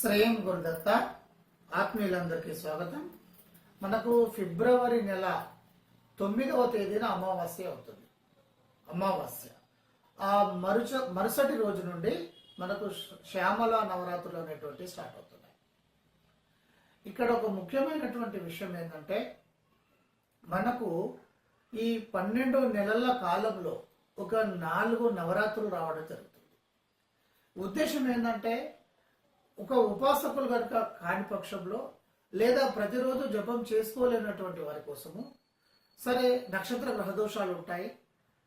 శ్రేయం గురుదత్త ఆత్మీయులందరికీ స్వాగతం. మనకు ఫిబ్రవరి నెల తొమ్మిదవ తేదీన అమావాస్య అవుతుంది. అమావాస్య. ఆ మరుచ మరుసటి రోజు నుండి మనకు శ్యామల నవరాత్రులు అనేటువంటి స్టార్ట్ అవుతున్నాయి. ఇక్కడ ఒక ముఖ్యమైనటువంటి విషయం ఏంటంటే మనకు ఈ పన్నెండు నెలల కాలంలో ఒక నాలుగు నవరాత్రులు రావడం జరుగుతుంది. ఉద్దేశం ఏంటంటే ఒక ఉపాసకులు కనుక కాని పక్షంలో లేదా ప్రతిరోజు జపం చేసుకోలేనటువంటి వారి కోసము సరే నక్షత్ర గ్రహదోషాలు ఉంటాయి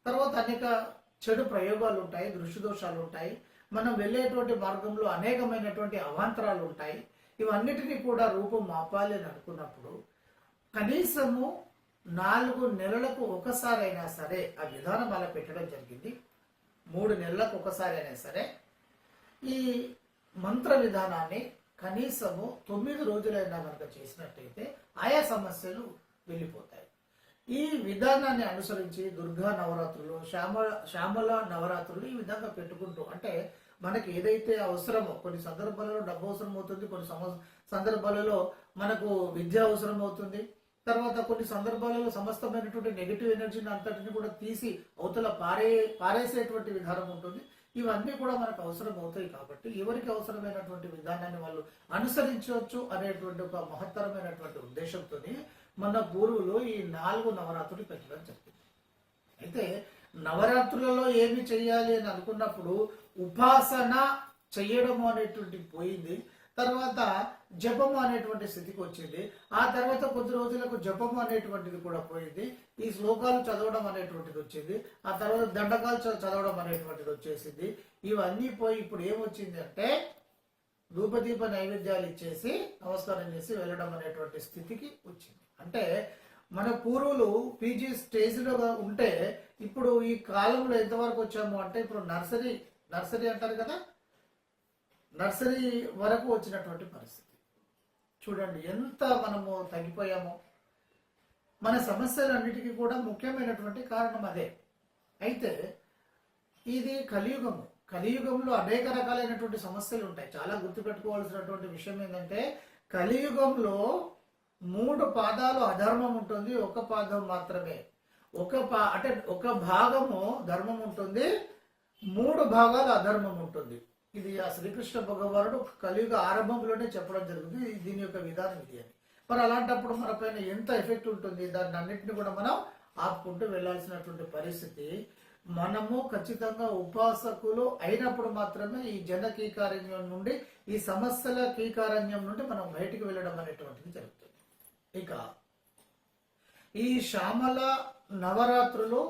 తర్వాత అనేక చెడు ప్రయోగాలు ఉంటాయి దృష్టి దోషాలు ఉంటాయి మనం వెళ్ళేటువంటి మార్గంలో అనేకమైనటువంటి అవాంతరాలు ఉంటాయి ఇవన్నిటినీ కూడా రూపం మాపాలి అని అనుకున్నప్పుడు కనీసము నాలుగు నెలలకు ఒకసారి అయినా సరే ఆ విధానం అలా పెట్టడం జరిగింది. మూడు నెలలకు ఒకసారి అయినా సరే ఈ మంత్ర విధానాన్ని కనీసము తొమ్మిది రోజులైనా కనుక చేసినట్టయితే ఆయా సమస్యలు వెళ్ళిపోతాయి. ఈ విధానాన్ని అనుసరించి దుర్గా నవరాత్రులు శ్యామ శ్యామల నవరాత్రులు ఈ విధంగా పెట్టుకుంటూ అంటే మనకి ఏదైతే అవసరమో కొన్ని సందర్భాలలో డబ్బు అవసరం అవుతుంది కొన్ని సందర్భాలలో మనకు విద్య అవసరం అవుతుంది. తర్వాత కొన్ని సందర్భాలలో సమస్తమైనటువంటి నెగిటివ్ ఎనర్జీని అంతటిని కూడా తీసి అవతల పారే పారేసేటువంటి విధానం ఉంటుంది. ఇవన్నీ కూడా మనకు అవసరం అవుతాయి కాబట్టి ఎవరికి అవసరమైనటువంటి విధానాన్ని వాళ్ళు అనుసరించవచ్చు అనేటువంటి ఒక మహత్తరమైనటువంటి ఉద్దేశంతో మన పూర్వులు ఈ నాలుగు నవరాత్రులు పెట్టడం జరిగింది. అయితే నవరాత్రులలో ఏమి చేయాలి అని అనుకున్నప్పుడు ఉపాసన చేయడం అనేటువంటి పోయింది. తర్వాత జపము అనేటువంటి స్థితికి వచ్చింది. ఆ తర్వాత కొద్ది రోజులకు జపము అనేటువంటిది కూడా పోయింది. ఈ శ్లోకాలు చదవడం అనేటువంటిది వచ్చింది. ఆ తర్వాత దండకాలు చదవడం అనేటువంటిది వచ్చేసింది. ఇవన్నీ పోయి ఇప్పుడు ఏమొచ్చింది అంటే ధూపదీప నైవేద్యాలు ఇచ్చేసి నమస్కారం చేసి వెళ్ళడం అనేటువంటి స్థితికి వచ్చింది. అంటే మన పూర్వులు పీజీ స్టేజ్లో ఉంటే ఇప్పుడు ఈ కాలంలో ఎంతవరకు వచ్చాము అంటే ఇప్పుడు నర్సరీ నర్సరీ అంటారు కదా? నర్సరీ వరకు వచ్చినటువంటి పరిస్థితి. చూడండి ఎంత మనము తగ్గిపోయామో. మన సమస్యలన్నిటికీ కూడా ముఖ్యమైనటువంటి కారణం అదే. అయితే ఇది కలియుగము. కలియుగంలో అనేక రకాలైనటువంటి సమస్యలు ఉంటాయి. చాలా గుర్తుపెట్టుకోవాల్సినటువంటి విషయం ఏంటంటే కలియుగంలో మూడు పాదాలు అధర్మం ఉంటుంది ఒక పాదం మాత్రమే. ఒక పా అంటే ఒక భాగము ధర్మం ఉంటుంది మూడు భాగాలు అధర్మం ఉంటుంది. ఇది ఆ శ్రీకృష్ణ భగవానుడు కలియుగ ఆరంభంలోనే చెప్పడం జరుగుతుంది. దీని యొక్క విధానం ఇది అని. మరి అలాంటప్పుడు మన పైన ఎంత ఎఫెక్ట్ ఉంటుంది? దాన్ని అన్నింటిని కూడా మనం ఆపుకుంటూ వెళ్ళాల్సినటువంటి పరిస్థితి. మనము ఖచ్చితంగా ఉపాసకులు అయినప్పుడు మాత్రమే ఈ జన కీకారణ్యం నుండి ఈ సమస్యల కీకారణ్యం నుండి మనం బయటికి వెళ్ళడం అనేటువంటిది జరుగుతుంది. ఇక ఈ శ్యామల నవరాత్రులు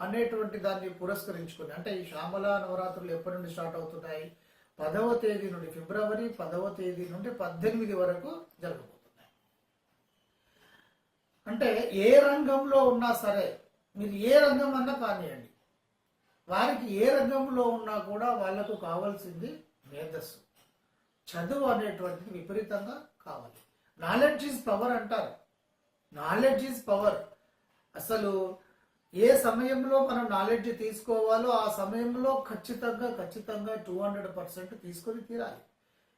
అనేటువంటి దాన్ని పురస్కరించుకుని అంటే ఈ శ్యామల నవరాత్రులు ఎప్పటి నుండి స్టార్ట్ అవుతున్నాయి? పదవ తేదీ నుండి ఫిబ్రవరి పదవ తేదీ నుండి పద్దెనిమిది వరకు జరగబోతున్నాయి. అంటే ఏ రంగంలో ఉన్నా సరే మీరు ఏ రంగం అన్నా కానివ్వండి వారికి ఏ రంగంలో ఉన్నా కూడా వాళ్ళకు కావాల్సింది మేధస్సు. చదువు అనేటువంటిది విపరీతంగా కావాలి. నాలెడ్జ్ ఈజ్ పవర్ అంటారు. నాలెడ్జ్ ఈజ్ పవర్ అసలు ఏ సమయంలో మనం నాలెడ్జ్ తీసుకోవాలో ఆ సమయంలో ఖచ్చితంగా ఖచ్చితంగా టూ హండ్రెడ్ పర్సెంట్ తీసుకొని తీరాలి.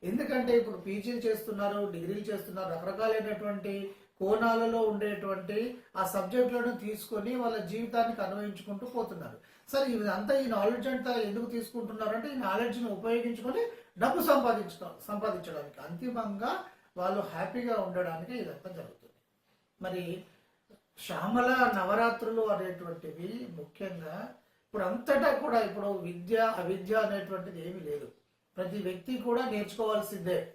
ఎందుకంటే ఇప్పుడు పీజీలు చేస్తున్నారు డిగ్రీలు చేస్తున్నారు రకరకాలైనటువంటి కోణాలలో ఉండేటువంటి ఆ సబ్జెక్టులను తీసుకొని వాళ్ళ జీవితానికి అన్వయించుకుంటూ పోతున్నారు. సరే ఇదంతా ఈ నాలెడ్జ్ అంతా ఎందుకు తీసుకుంటున్నారంటే ఈ నాలెడ్జ్ని ఉపయోగించుకొని డబ్బు సంపాదించడం సంపాదించడానికి. అంతిమంగా వాళ్ళు హ్యాపీగా ఉండడానికి ఇదంతా జరుగుతుంది. మరి శ్యామల నవరాత్రులు అనేటువంటివి ముఖ్యంగా ఇప్పుడు అంతటా కూడా ఇప్పుడు విద్య అవిద్య అనేటువంటిది ఏమీ లేదు. ప్రతి వ్యక్తి కూడా నేర్చుకోవాల్సిందే.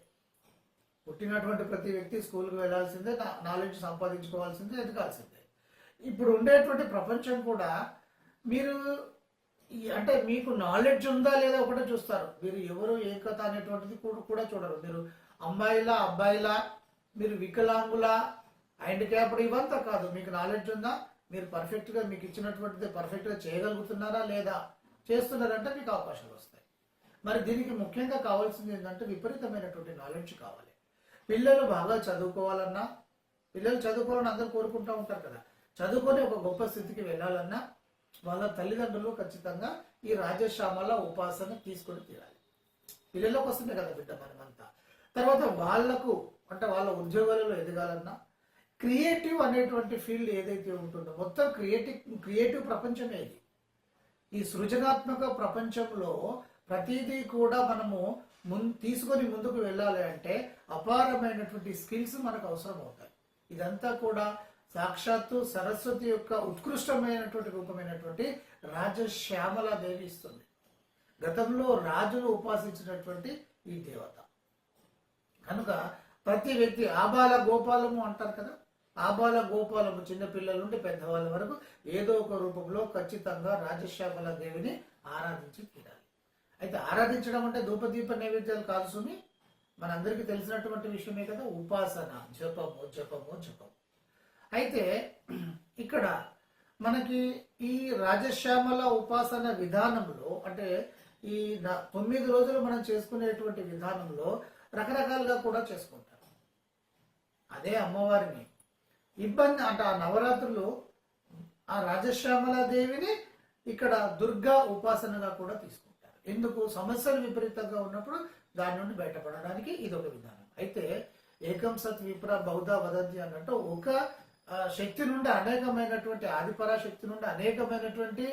పుట్టినటువంటి ప్రతి వ్యక్తి స్కూల్కి వెళ్ళాల్సిందే నాలెడ్జ్ సంపాదించుకోవాల్సిందే ఎదగాల్సిందే. ఇప్పుడు ఉండేటువంటి ప్రపంచం కూడా మీరు ఈ- అంటే మీకు నాలెడ్జ్ ఉందా లేదా ఒకటే చూస్తారు. మీరు ఎవరు ఏ కథ అనేటువంటిది కూడా- కూడా చూడరు. మీరు అమ్మాయిలా అబ్బాయిలా మీరు వికలాంగులా హ్యాండిక్యాప్డ్ ఇవంతా కాదు మీకు నాలెడ్జ్ ఉందా? మీరు పర్ఫెక్ట్గా మీకు ఇచ్చినటువంటిది పర్ఫెక్ట్గా చేయగలుగుతున్నారా లేదా? చేస్తున్నారంటే మీకు అవకాశాలు వస్తాయి. మరి దీనికి ముఖ్యంగా కావాల్సింది ఏంటంటే విపరీతమైనటువంటి నాలెడ్జ్ కావాలి. పిల్లలు బాగా చదువుకోవాలన్నా పిల్లలు చదువుకోవాలని అందరూ కోరుకుంటూ ఉంటారు కదా. చదువుకొని ఒక గొప్ప స్థితికి వెళ్ళాలన్నా వాళ్ళ తల్లిదండ్రులు ఖచ్చితంగా ఈ రాజశ్యామల ఉపాసన తీసుకొని తీరాలి. పిల్లల కోసమే కదా బిడ్డ మనమంతా. తర్వాత వాళ్ళకు అంటే వాళ్ళ ఉద్యోగాలలో ఎదగాలన్నా క్రియేటివ్ అనేటువంటి ఫీల్డ్ ఏదైతే ఉంటుందో మొత్తం క్రియేటివ్ క్రియేటివ్ ప్రపంచమే ఇది. ఈ సృజనాత్మక ప్రపంచంలో ప్రతిదీ కూడా మనము మున్ తీసుకొని ముందుకు వెళ్ళాలి అంటే అపారమైనటువంటి స్కిల్స్ మనకు అవసరం అవుతాయి ఇదంతా కూడా సాక్షాత్తు సరస్వతి యొక్క ఉత్కృష్టమైనటువంటి రూపమైనటువంటి రాజశ్యామల దేవి ఇస్తుంది. గతంలో రాజును ఉపాసించినటువంటి ఈ దేవత. కనుక ప్రతి వ్యక్తి ఆబాల గోపాలము అంటారు కదా ఆబాల గోపాలము చిన్నపిల్లల నుండి పెద్దవాళ్ళ వరకు ఏదో ఒక రూపంలో ఖచ్చితంగా రాజశ్యామల దేవిని ఆరాధించి తీరాలి. అయితే ఆరాధించడం అంటే ధూపదీప నైవేద్యాలు కాదు సుమి మనందరికీ తెలిసినటువంటి విషయమే కదా ఉపాసన జపము జపము జపము. అయితే ఇక్కడ మనకి ఈ రాజశ్యామల ఉపాసన విధానంలో అంటే ఈ న- తొమ్మిది రోజులు మనం చేసుకునేటువంటి విధానంలో రకరకాలుగా కూడా చేసుకుంటారు. అదే అమ్మవారిని ఇబ్బంది అంటే ఆ నవరాత్రులు ఆ రాజశ్యామల దేవిని ఇక్కడ దుర్గా ఉపాసనగా కూడా తీసుకుంటారు. ఎందుకు? సమస్యలు విపరీతంగా ఉన్నప్పుడు దాని నుండి బయటపడడానికి ఇది ఒక విధానం. అయితే ఏకం సత్ విప్ర బౌద్ధ వదంతి అన్నట్టు ఒక శక్తి నుండి అనేకమైనటువంటి ఆదిపరా శక్తి నుండి అనేకమైనటువంటి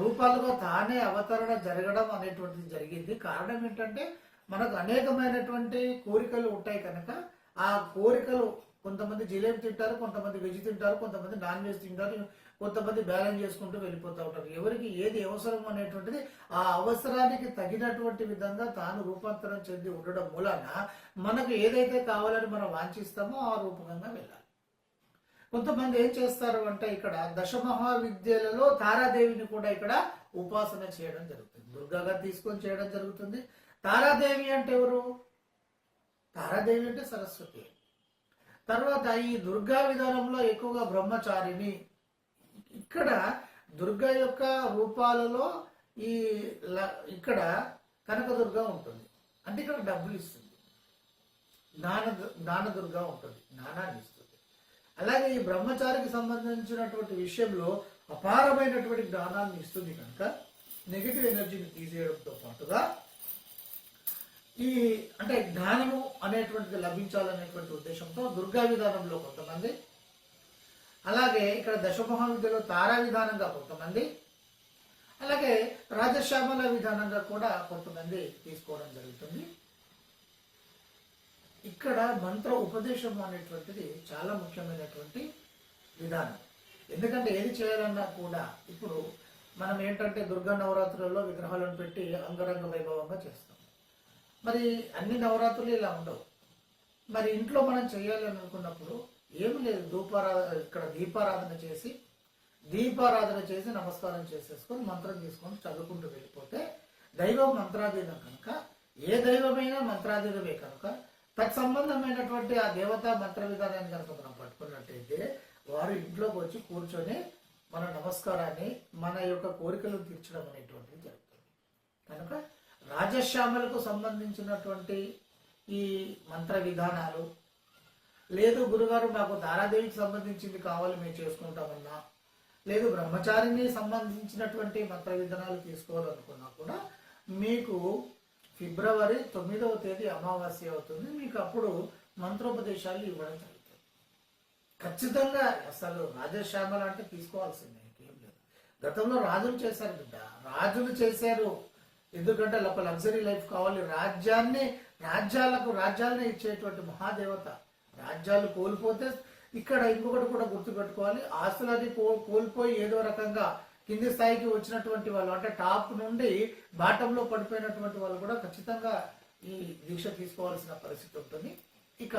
రూపాలుగా తానే అవతరణ జరగడం అనేటువంటిది జరిగింది. కారణం ఏంటంటే మనకు అనేకమైనటువంటి కోరికలు ఉంటాయి కనుక ఆ కోరికలు కొంతమంది జిలేబీ తింటారు కొంతమంది వెజ్ తింటారు కొంతమంది నాన్ వెజ్ తింటారు కొంతమంది బ్యాలెన్స్ చేసుకుంటూ వెళ్ళిపోతూ ఉంటారు. ఎవరికి ఏది అవసరం అనేటువంటిది ఆ అవసరానికి తగినటువంటి విధంగా తాను రూపాంతరం చెంది ఉండడం మూలాన మనకు ఏదైతే కావాలని మనం వాంఛిస్తామో ఆ రూపకంగా వెళ్ళాలి. కొంతమంది ఏం చేస్తారు అంటే ఇక్కడ దశమహావిద్యలలో తారాదేవిని కూడా ఇక్కడ ఉపాసన చేయడం జరుగుతుంది. దుర్గాగా తీసుకొని చేయడం జరుగుతుంది. తారాదేవి అంటే ఎవరు? తారాదేవి అంటే సరస్వతి. తర్వాత ఈ దుర్గా విధానంలో ఎక్కువగా బ్రహ్మచారిని ఇక్కడ దుర్గా యొక్క రూపాలలో ఈ ల- ఇక్కడ కనకదుర్గ ఉంటుంది. అంటే ఇక్కడ డబ్బులు ఇస్తుంది. జ్ఞాన జ్ఞానదుర్గ ఉంటుంది. జ్ఞానాన్ని ఇస్తుంది. అలాగే ఈ బ్రహ్మచారికి సంబంధించినటువంటి విషయంలో అపారమైనటువంటి జ్ఞానాన్ని ఇస్తుంది కనుక నెగిటివ్ ఎనర్జీని తీసేయడంతో పాటుగా ఈ అంటే జ్ఞానము అనేటువంటిది లభించాలనేటువంటి ఉద్దేశంతో దుర్గా విధానంలో కొంతమంది అలాగే ఇక్కడ దశమహావిద్యలో తారా విధానంగా కొంతమంది అలాగే రాజశ్యామల విధానంగా కూడా కొంతమంది తీసుకోవడం జరుగుతుంది. ఇక్కడ మంత్ర ఉపదేశం అనేటువంటిది చాలా ముఖ్యమైనటువంటి విధానం. ఎందుకంటే ఏది చేయాలన్నా కూడా ఇప్పుడు మనం ఏంటంటే దుర్గా నవరాత్రులలో విగ్రహాలను పెట్టి అంగరంగ వైభవంగా చేస్తాం. మరి అన్ని నవరాత్రులు ఇలా ఉండవు. మరి ఇంట్లో మనం చేయాలి అనుకున్నప్పుడు ఏమి లేదు. ధూపారా ఇక్కడ దీపారాధన చేసి దీపారాధన చేసి నమస్కారం చేసేసుకొని మంత్రం తీసుకొని చదువుకుంటూ వెళ్ళిపోతే దైవం మంత్రాధీనం కనుక ఏ దైవమైనా మంత్రాధీనమే కనుక తత్సంబంధమైనటువంటి ఆ దేవతా మంత్ర విధానాన్ని కనుక మనం పట్టుకున్నట్టయితే వారు ఇంట్లోకి వచ్చి కూర్చొని మన నమస్కారాన్ని మన యొక్క కోరికలు తీర్చడం అనేటువంటిది జరుగుతుంది. కనుక రాజశ్యామలకు సంబంధించినటువంటి ఈ మంత్ర విధానాలు లేదు గురుగారు మాకు తారాదేవికి సంబంధించింది కావాలి మేము చేసుకుంటామన్నా లేదు బ్రహ్మచారిని సంబంధించినటువంటి మంత్ర విధానాలు తీసుకోవాలనుకున్నా కూడా మీకు ఫిబ్రవరి తొమ్మిదవ తేదీ అమావాస్య అవుతుంది. మీకు అప్పుడు మంత్రోపదేశాలు ఇవ్వడం జరుగుతుంది. ఖచ్చితంగా అసలు రాజశ్యామల అంటే తీసుకోవాల్సిందే ఇంకేం లేదు. గతంలో రాజులు చేశారు బిడ్డ. రాజులు చేశారు. ఎందుకంటే ఒక లగ్జరీ లైఫ్ కావాలి. రాజ్యాన్ని రాజ్యాలకు రాజ్యాలనే ఇచ్చేటువంటి మహాదేవత. రాజ్యాలు కోల్పోతే ఇక్కడ ఇంకొకటి కూడా గుర్తుపెట్టుకోవాలి. ఆస్తులని కో కోల్పోయి ఏదో రకంగా కింది స్థాయికి వచ్చినటువంటి వాళ్ళు అంటే టాప్ నుండి బాటంలో పడిపోయినటువంటి వాళ్ళు కూడా ఖచ్చితంగా ఈ దీక్ష తీసుకోవాల్సిన పరిస్థితి ఉంటుంది. ఇక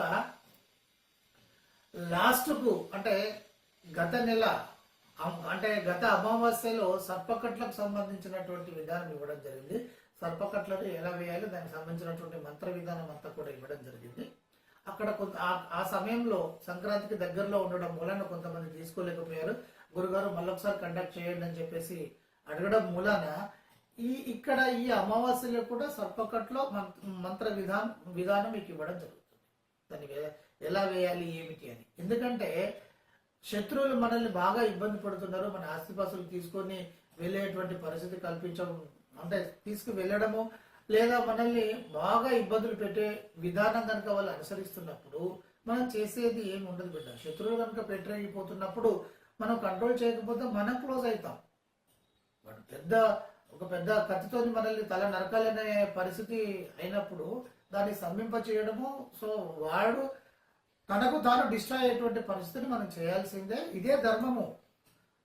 లాస్ట్కు అంటే గత నెల అంటే గత అమావాస్యలో సర్పకట్లకు సంబంధించినటువంటి విధానం ఇవ్వడం జరిగింది. సర్పకట్లను ఎలా వేయాలి దానికి సంబంధించినటువంటి మంత్ర విధానం అంతా కూడా ఇవ్వడం జరిగింది. అక్కడ కొంత ఆ- ఆ సమయంలో సంక్రాంతికి దగ్గరలో ఉండడం మూలాన కొంతమంది తీసుకోలేకపోయారు. గురుగారు మళ్ళొకసారి కండక్ట్ చేయండి అని చెప్పేసి అడగడం మూలాన ఈ ఇక్కడ ఈ అమావాస్యలో కూడా సర్పకట్లో మంత్ర విధానం విధానం మీకు ఇవ్వడం జరుగుతుంది. దాన్ని ఎలా వేయాలి ఏమిటి అని. ఎందుకంటే శత్రువులు మనల్ని బాగా ఇబ్బంది పడుతున్నారు మన ఆస్తిపాస్తులు తీసుకొని వెళ్ళేటువంటి పరిస్థితి కల్పించడం అంటే తీసుకు వెళ్ళడము లేదా మనల్ని బాగా ఇబ్బందులు పెట్టే విధానం కనుక వాళ్ళు అనుసరిస్తున్నప్పుడు మనం చేసేది ఏమి ఉండదు బిడ్డ. శత్రువులు కనుక పెట్టరేగిపోతున్నప్పుడు మనం కంట్రోల్ చేయకపోతే మనం క్లోజ్ అవుతాం. వాడు పెద్ద ఒక పెద్ద కత్తితో మనల్ని తల నరకాలనే పరిస్థితి అయినప్పుడు దాన్ని స్తంభింప చేయడము సో వాడు తనకు తాను డిస్ట్రాయ్ అయ్యేటువంటి పరిస్థితిని మనం చేయాల్సిందే. ఇదే ధర్మము.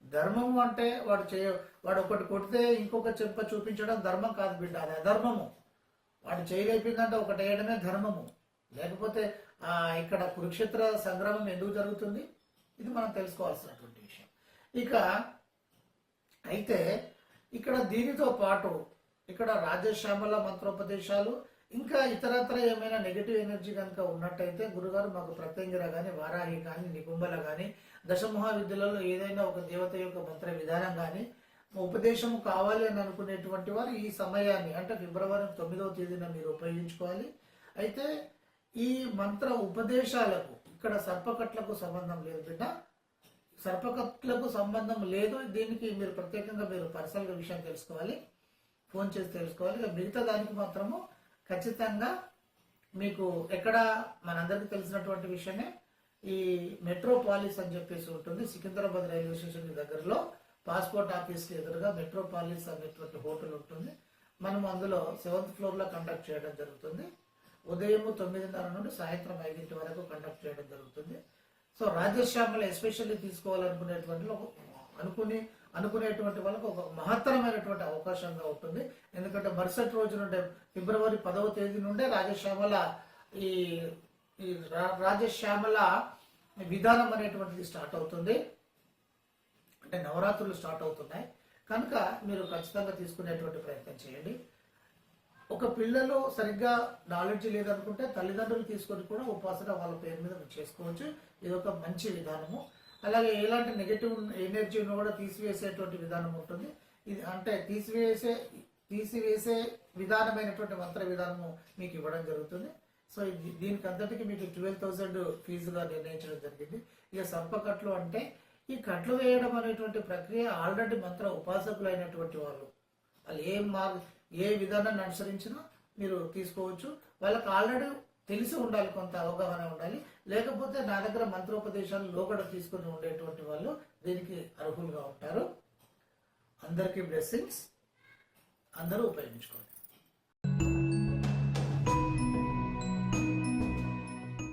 ధర్మము అంటే వాడు చేయ వాడు ఒకటి కొడితే ఇంకొక చెంప చూపించడం ధర్మం కాదు బిడ్డ అది అధర్మము. వాడు చేయలేపిందంటే ఒకటి వేయడమే ధర్మము. లేకపోతే ఆ, ఇక్కడ కురుక్షేత్ర సంగ్రామం ఎందుకు జరుగుతుంది? ఇది మనం తెలుసుకోవాల్సినటువంటి విషయం. ఇక అయితే ఇక్కడ దీనితో పాటు ఇక్కడ రాజశ్యామల మంత్రోపదేశాలు ఇంకా ఇతరత్ర ఏమైనా నెగిటివ్ ఎనర్జీ కనుక ఉన్నట్టయితే గురుగారు మాకు ప్రత్యంగిర కానీ వారాహి కానీ నికుంభల కానీ దశమహావిద్యలలో ఏదైనా ఒక దేవత యొక్క మంత్ర విధానం కానీ ఉపదేశం కావాలి అని అనుకునేటువంటి వారు ఈ సమయాన్ని అంటే ఫిబ్రవరి తొమ్మిదవ తేదీన మీరు ఉపయోగించుకోవాలి. అయితే ఈ మంత్ర ఉపదేశాలకు ఇక్కడ సర్పకట్లకు సంబంధం లేదు బిడ్డ. సర్పకట్లకు సంబంధం లేదు. దీనికి మీరు ప్రత్యేకంగా మీరు పర్సనల్గా విషయం తెలుసుకోవాలి. ఫోన్ చేసి తెలుసుకోవాలి. మిగతా దానికి మాత్రము ఖచ్చితంగా మీకు ఎక్కడ మనందరికీ తెలిసినటువంటి విషయమే ఈ మెట్రోపాలిస్ అని చెప్పేసి ఉంటుంది. సికింద్రాబాద్ రైల్వే స్టేషన్ దగ్గరలో పాస్పోర్ట్ ఆఫీస్కి ఎదురుగా మెట్రోపాలిస్ అనేటువంటి హోటల్ ఉంటుంది. మనం అందులో సెవెంత్ ఫ్లోర్లో కండక్ట్ చేయడం జరుగుతుంది. ఉదయం తొమ్మిదిన్నర నుండి సాయంత్రం ఐదింటి వరకు కండక్ట్ చేయడం జరుగుతుంది. సో రాజశ్యామలు ఎస్పెషల్లీ తీసుకోవాలనుకునేటువంటి ఒక- అనుకుని అనుకునేటువంటి వాళ్ళకు ఒక మహత్తరమైనటువంటి అవకాశంగా ఉంటుంది. ఎందుకంటే మరుసటి రోజు నుండే ఫిబ్రవరి పదవ తేదీ నుండే రాజశ్యామల ఈ ఈ రా- రాజశ్యామల విధానం అనేటువంటిది స్టార్ట్ అవుతుంది. అంటే నవరాత్రులు స్టార్ట్ అవుతున్నాయి. కనుక మీరు ఖచ్చితంగా తీసుకునేటువంటి ప్రయత్నం చేయండి. ఒక పిల్లలు సరిగ్గా నాలెడ్జ్ లేదనుకుంటే తల్లిదండ్రులు తీసుకొని కూడా ఉపాసన వాళ్ళ పేరు మీద చేసుకోవచ్చు. ఇది ఒక మంచి విధానము. అలాగే ఎలాంటి నెగటివ్ ఎనర్జీని కూడా తీసివేసేటువంటి విధానం ఉంటుంది. ఇది అంటే తీసివేసే తీసివేసే విధానమైనటువంటి మంత్ర విధానము మీకు ఇవ్వడం జరుగుతుంది. సో దీనికి అంతటికి మీకు ట్వెల్వ్ థౌసండ్ ఫీజుగా నిర్ణయించడం జరిగింది. ఇక సర్పకట్లు అంటే ఈ కట్లు వేయడం అనేటువంటి ప్రక్రియ ఆల్రెడీ మంత్ర ఉపాసకులు అయినటువంటి వాళ్ళు వాళ్ళు ఏ మార్ ఏ విధానాన్ని అనుసరించినా మీరు తీసుకోవచ్చు. వాళ్ళకి ఆల్రెడీ తెలిసి ఉండాలి కొంత అవగాహన ఉండాలి. లేకపోతే నా దగ్గర మంత్రోపదేశాలు లోకడ తీసుకుని ఉండేటువంటి వాళ్ళు దీనికి అర్హులుగా ఉంటారు. అందరికీ బ్లెస్సింగ్స్ అందరూ ఉపయోగించుకోండి.